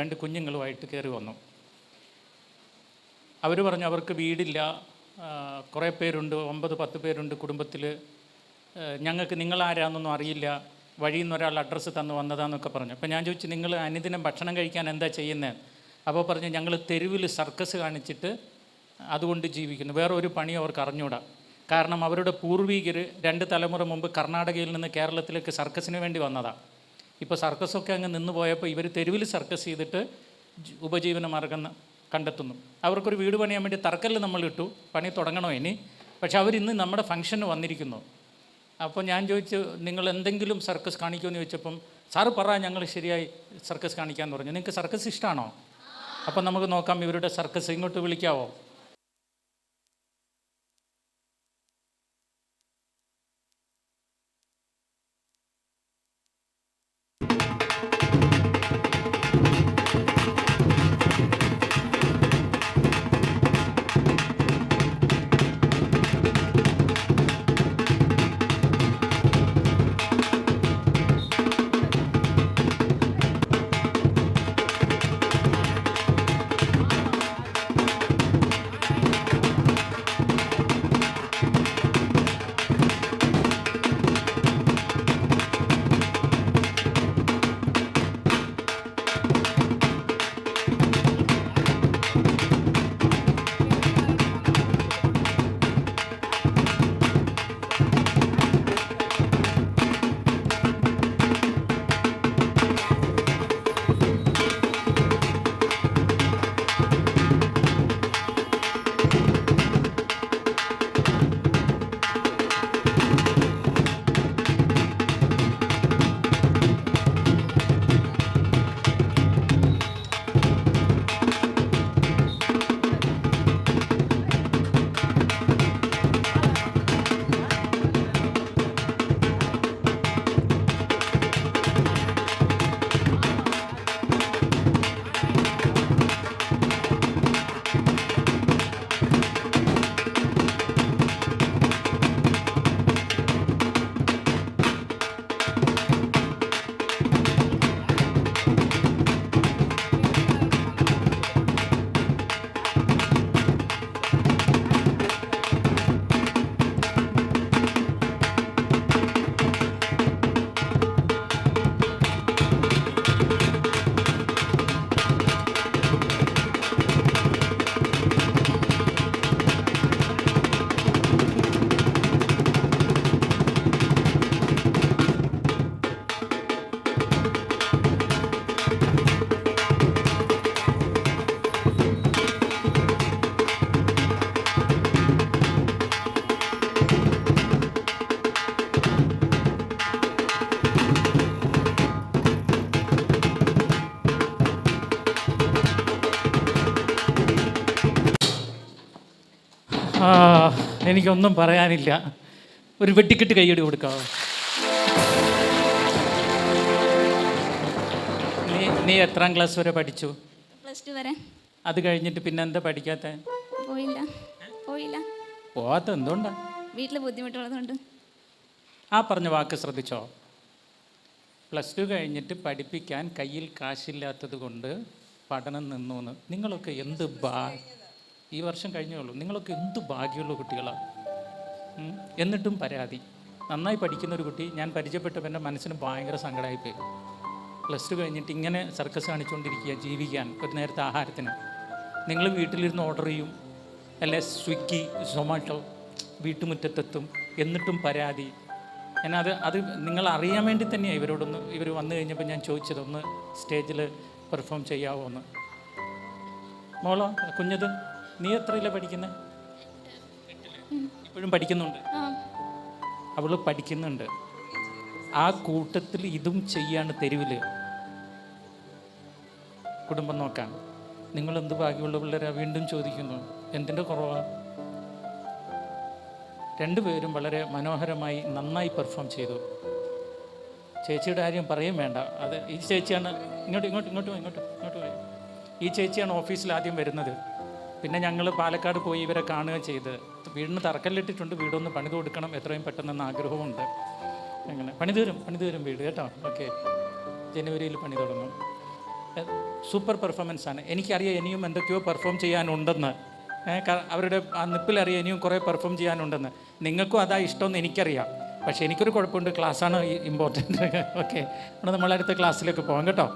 രണ്ട് കുഞ്ഞുങ്ങളുമായിട്ട് കയറി വന്നു. അവർ പറഞ്ഞു അവർക്ക് വീടില്ല. കുറേ പേരുണ്ട് ഒമ്പത് പത്ത് പേരുണ്ട് കുടുംബത്തിൽ. ഞങ്ങൾക്ക് നിങ്ങളാരാന്നൊന്നും അറിയില്ല. വഴിയിൽ നിന്ന് ഒരാൾ അഡ്രസ്സ് തന്നു വന്നതാന്നൊക്കെ പറഞ്ഞു. അപ്പോൾ ഞാൻ ചോദിച്ചു നിങ്ങൾ അനുദിനം ഭക്ഷണം കഴിക്കാൻ എന്താ ചെയ്യുന്നത് അപ്പോൾ പറഞ്ഞു ഞങ്ങൾ തെരുവിൽ സർക്കസ് കാണിച്ചിട്ട് അതുകൊണ്ട് ജീവിക്കുന്നു. വേറെ ഒരു പണി അവർക്ക് അറിഞ്ഞൂടാ. കാരണം അവരുടെ പൂർവീകർ രണ്ട് തലമുറ മുമ്പ് കർണാടകയിൽ നിന്ന് കേരളത്തിലേക്ക് സർക്കസിന് വേണ്ടി വന്നതാണ് ഇപ്പോൾ സർക്കസൊക്കെ അങ്ങ് നിന്ന് പോയപ്പോൾ ഇവർ തെരുവിൽ സർക്കസ് ചെയ്തിട്ട് ഉപജീവന മാർഗം കണ്ടെത്തുന്നു. അവർക്കൊരു വീട് പണിയാൻ വേണ്ടി തറക്കല്ല് നമ്മൾ ഇട്ടു. പണി തുടങ്ങണോ ഇനി? പക്ഷെ അവരിന്ന് നമ്മുടെ ഫംഗ്ഷന് വന്നിരിക്കുന്നു. അപ്പോൾ ഞാൻ ചോദിച്ചു നിങ്ങൾ എന്തെങ്കിലും സർക്കസ് കാണിക്കുമെന്ന് ചോദിച്ചപ്പം സാറ് പറ ഞങ്ങൾ ശരിയായി സർക്കസ് കാണിക്കാമെന്ന് പറഞ്ഞു. നിങ്ങൾക്ക് സർക്കസ് ഇഷ്ടമാണോ അപ്പം നമുക്ക് നോക്കാം ഇവരുടെ സർക്കസ്. ഇങ്ങോട്ട് വിളിക്കാവോ? എനിക്കൊന്നും പറയാനില്ല. ഒരു വെട്ടിക്കെട്ട് കൈയ്യടി കൊടുക്കാവോ? നീ നീ എത്രാം ക്ലാസ് വരെ പഠിച്ചു? പ്ലസ് ടു വരെ. അത് കഴിഞ്ഞിട്ട് പിന്നെ എന്താ പഠിക്കാത്ത? പോയില്ല. പോയില്ല. പോവാത്ത എന്തുകൊണ്ടാ? വീട്ടിൽ ബുദ്ധിമുട്ടുള്ളതുകൊണ്ട്. ആ പറഞ്ഞ വാക്ക് ശ്രദ്ധിച്ചോ? പ്ലസ് ടു കഴിഞ്ഞിട്ട് പഠിപ്പിക്കാൻ കയ്യിൽ കാശില്ലാത്തത് കൊണ്ട് പഠനം നിന്നു എന്ന്. നിങ്ങളൊക്കെ എന്ത് ഭാ ഈ വർഷം കഴിഞ്ഞേ ഉള്ളൂ. നിങ്ങളൊക്കെ എന്ത് ഭാഗ്യമുള്ള കുട്ടികളാണ് എന്നിട്ടും പരാതി. നന്നായി പഠിക്കുന്ന ഒരു കുട്ടി ഞാൻ പരിചയപ്പെട്ടപ്പോൾ എന്റെ മനസ്സിന് ഭയങ്കര സങ്കടമായിപ്പോയി പ്ലസ് ടു കഴിഞ്ഞിട്ട് ഇങ്ങനെ സർക്കസ് കാണിച്ചുകൊണ്ടിരിക്കുക ജീവിക്കാൻ ഒരു നേരത്തെ ആഹാരത്തിന്. നിങ്ങൾ വീട്ടിലിരുന്ന് ഓർഡർ ചെയ്യും. അല്ലെ സ്വിഗ്ഗി സൊമാറ്റോ വീട്ടുമുറ്റത്തെത്തും. എന്നിട്ടും പരാതി. ഞാനത് അത് നിങ്ങൾ അറിയാൻ വേണ്ടി തന്നെയാണ് ഇവരോടൊന്ന് ഇവർ വന്നു കഴിഞ്ഞപ്പോൾ ഞാൻ ചോദിച്ചത് ഒന്ന് സ്റ്റേജിൽ പെർഫോം ചെയ്യാവോ എന്ന്? മോളോ കുഞ്ഞത്? നീ എത്രയിലാണ് പഠിക്കുന്നത് ഇപ്പോഴും പഠിക്കുന്നുണ്ട്. അവൾ പഠിക്കുന്നുണ്ട്. ആ കൂട്ടത്തിൽ ഇതും ചെയ്യാണ് തെരുവിൽ കുടുംബം നോക്കാൻ. നിങ്ങൾ എന്ത് ഭാഗ്യമുള്ള പിള്ളേരാ? വീണ്ടും ചോദിക്കുന്നു. എന്തിന്റെ കുറവാ? രണ്ടുപേരും വളരെ മനോഹരമായി നന്നായി പെർഫോം ചെയ്തു. ചേച്ചിയുടെ കാര്യം പറയും വേണ്ട. അത് ഈ ചേച്ചിയാണ്. ഇങ്ങോട്ട് ഇങ്ങോട്ട് ഇങ്ങോട്ട് ഇങ്ങോട്ട് ഇങ്ങോട്ട് ഈ ചേച്ചിയാണ് ഓഫീസിൽ ആദ്യം വരുന്നത്. പിന്നെ ഞങ്ങൾ പാലക്കാട് പോയി ഇവരെ കാണുക ചെയ്ത്. വീടിന് തറക്കല്ലിട്ടിട്ടുണ്ട് വീടൊന്ന് പണിത് കൊടുക്കണം എത്രയും പെട്ടെന്നെന്ന് ആഗ്രഹമുണ്ട് അങ്ങനെ. പണി തീരും വീട് കേട്ടോ. ഓക്കെ. ജനുവരിയിൽ പണി തുടങ്ങും. സൂപ്പർ പെർഫോമൻസ് ആണ് എനിക്കറിയാം ഇനിയും എന്തൊക്കെയോ പെർഫോം ചെയ്യാനുണ്ടെന്ന്. അവരുടെ ആ നിപ്പിലറിയാം ഇനിയും കുറേ പെർഫോം ചെയ്യാനുണ്ടെന്ന്. നിങ്ങൾക്കും അതാ ഇഷ്ടമെന്ന് എനിക്കറിയാം. പക്ഷേ എനിക്കൊരു കുഴപ്പമുണ്ട്. ക്ലാസ്സാണ് ഇമ്പോർട്ടന്റ്. ഓക്കെ. നമ്മൾ നമ്മളടുത്ത ക്ലാസ്സിലേക്ക് പോകാം കേട്ടോ.